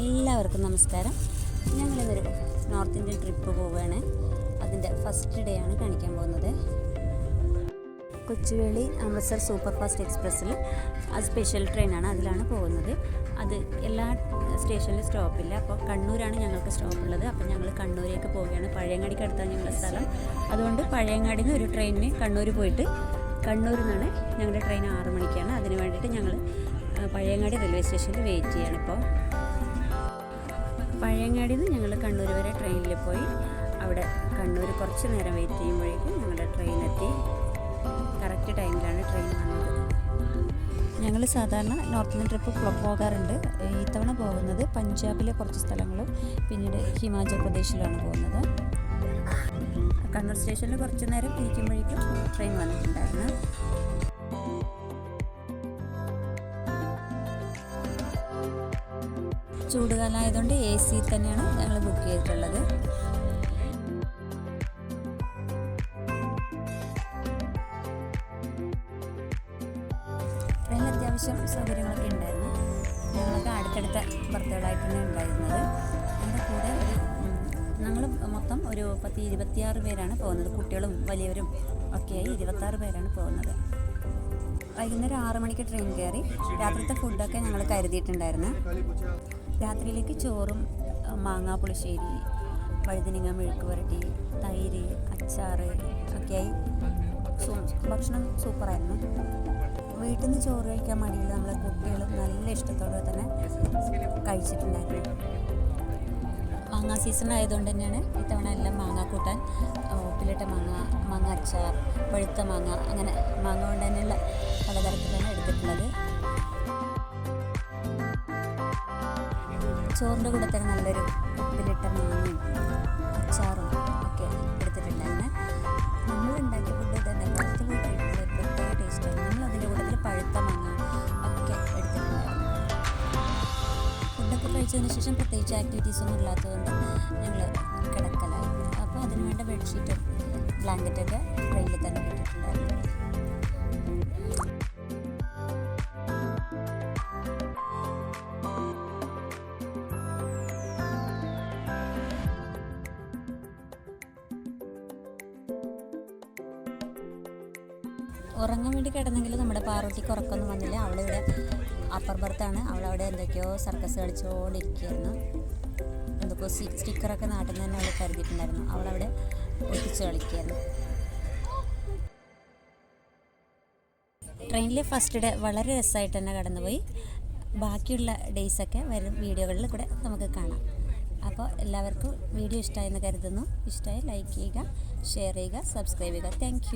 എല്ലാവർക്കും നമസ്കാരം. ഞങ്ങളിന്നൊരു north Indian trip പോവുകയാണ്. അതിന്റെ ഫസ്റ്റ് ഡേ ആണ് കാണിക്കാൻ പോകുന്നത്. കൊച്ചുവേളി അമൃത്സർ സൂപ്പർ ഫാസ്റ്റ് എക്സ്പ്രസ്സിൽ അത് സ്പെഷ്യൽ ട്രെയിനാണ് അതിലാണ് പോകുന്നത്. അത് എല്ലാ സ്റ്റേഷനിലും സ്റ്റോപ്പില്ല അപ്പോൾ കണ്ണൂരാണ് ഞങ്ങൾക്ക് സ്റ്റോപ്പ് ഉള്ളത്. അപ്പോൾ ഞങ്ങൾ കണ്ണൂരേക്ക് പോവുകയാണ്. പഴയങ്ങാടിക്ക് അടുത്താണ് ഞങ്ങളുടെ സ്ഥലം. അതുകൊണ്ട് പഴയങ്ങാടിയിൽ നിന്ന് ഒരു ട്രെയിനിന് കണ്ണൂർ പോയിട്ട് കണ്ണൂരിൽ നിന്നാണ് ഞങ്ങളുടെ ട്രെയിൻ ആറ് മണിക്കാണ്. അതിന് വേണ്ടിയിട്ട് ഞങ്ങൾ പഴയങ്ങാടി റെയിൽവേ സ്റ്റേഷനിൽ വെയിറ്റ് ചെയ്യണം ഇപ്പോൾ. പഴയങ്ങാടിയിൽ നിന്ന് ഞങ്ങൾ കണ്ണൂർ വരെ ട്രെയിനിൽ പോയി. അവിടെ കണ്ണൂർ കുറച്ച് നേരം വെയിറ്റ് ചെയ്യുമ്പോഴേക്കും ഞങ്ങളുടെ ട്രെയിൻ എത്തി കറക്റ്റ് ടൈമിലാണ് ട്രെയിൻ വന്നത്. ഞങ്ങൾ സാധാരണ നോർത്ത് ഇന്ത്യൻ ട്രിപ്പ് പോകാറുണ്ട്. ഈ തവണ പോകുന്നത് പഞ്ചാബിലെ കുറച്ച് സ്ഥലങ്ങളും പിന്നീട് ഹിമാചൽ പ്രദേശിലാണ് പോകുന്നത്. കണ്ണൂർ സ്റ്റേഷനിൽ കുറച്ച് നേരം ഇരിക്കുമ്പോഴേക്കും ട്രെയിൻ ചൂടുകാലമായതുകൊണ്ട് എ സി തന്നെയാണ് ഞങ്ങൾ ബുക്ക് ചെയ്തിട്ടുള്ളത്. ട്രെയിൻ അത്യാവശ്യം സൗകര്യങ്ങളൊക്കെ ഉണ്ടായിരുന്നു. ഞങ്ങളൊക്കെ അടുത്തടുത്ത ബർത്തുകളായിട്ടാണ് ഉണ്ടായിരുന്നത്. എന്റെ കൂടെ ഒരു ഞങ്ങൾ മൊത്തം ഒരു പത്ത് ഇരുപത്തിയാറ് പേരാണ് പോകുന്നത്. കുട്ടികളും വലിയവരും ഒക്കെയായി ഇരുപത്താറ് പേരാണ് പോകുന്നത്. വൈകുന്നേരം ആറ് മണിക്ക് ട്രെയിൻ കയറി രാത്രിത്തെ ഫുഡൊക്കെ ഞങ്ങൾ കരുതിയിട്ടുണ്ടായിരുന്നു. രാത്രിയിലേക്ക് ചോറും മാങ്ങാ പുളിശ്ശേരി വഴുതനങ്ങ മെഴുക്ക് പുരട്ടി തൈര് അച്ചാറ് ഒക്കെയായി ഭക്ഷണം സൂപ്പറായിരുന്നു. വീട്ടിൽ നിന്ന് ചോറ് കഴിക്കാൻ മടിയില്ല. നമ്മളെ കുട്ടികളും നല്ല ഇഷ്ടത്തോടെ തന്നെ കഴിച്ചിട്ടുണ്ടായിരുന്നു. മാങ്ങാ സീസൺ ആയതുകൊണ്ട് തന്നെയാണ് ഇത്തവണ എല്ലാം മാങ്ങ കൂട്ടാൻ ഉപ്പിലിട്ട മാങ്ങ മാങ്ങ അച്ചാർ പഴുത്ത മാങ്ങ അങ്ങനെ മാങ്ങ കൊണ്ട് തന്നെയുള്ള പലതരത്തിലാണ് എടുത്തിട്ടുള്ളത്. ചോറിന്റെ കൂടെ തന്നെ നല്ലൊരു ഉപ്പിലിട്ട മാങ്ങയും അച്ചാറും ഒക്കെ എടുത്തിട്ടുണ്ടായിരുന്നു. നമ്മൾ ഉണ്ടാക്കിയ ഫുഡ് തന്നെ പുറത്ത് പോയി കഴിക്കുമ്പോൾ ഒരു പ്രത്യേക ടേസ്റ്റാണ് നമ്മൾ അതിന്റെ കൂട്ടത്തിൽ പഴുത്ത മാങ്ങ ഒക്കെ എടുത്തിട്ടുണ്ടായിരുന്നു. ഫുഡൊക്കെ കഴിച്ചതിന് ശേഷം പ്രത്യേകിച്ച് ആക്ടിവിറ്റീസ് ഒന്നും ഇല്ലാത്തതുകൊണ്ട് ഞങ്ങൾ കിടക്കലായി അപ്പോൾ അതിന് വേണ്ട ബെഡ്ഷീറ്റും ബ്ലാങ്കറ്റൊക്കെ ട്രെയിനിൽ തന്നെ കിട്ടിയിട്ടുണ്ടായിരുന്നു ഉറങ്ങാൻ വേണ്ടി കിടന്നെങ്കിൽ നമ്മുടെ പാർവതിക്ക് ഉറക്കമൊന്നും വന്നില്ല. അവളിവിടെ അപ്പർ ബർത്താണ് അവളവിടെ എന്തൊക്കെയോ സർക്കസ് കളിച്ചുകൊണ്ടിരിക്കുകയായിരുന്നു എന്തൊക്കെയോ സ്റ്റിക്കറൊക്കെ നാട്ടിൽ നിന്ന് തന്നെ അവൾ കരുതിയിട്ടുണ്ടായിരുന്നു. അവളവിടെ ഒട്ടിച്ച് കളിക്കുകയായിരുന്നു. ട്രെയിനിലെ ഫസ്റ്റ് ഡേ വളരെ രസമായിട്ട് തന്നെ കടന്നുപോയി. ബാക്കിയുള്ള ഡേയ്സൊക്കെ വരും വീഡിയോകളിൽ കൂടെ നമുക്ക് കാണാം. അപ്പോൾ എല്ലാവർക്കും വീഡിയോ ഇഷ്ടമായെന്ന് കരുതുന്നു. ഇഷ്ടമായി ലൈക്ക് ചെയ്യുക ഷെയർ ചെയ്യുക സബ്സ്ക്രൈബ് ചെയ്യുക. താങ്ക്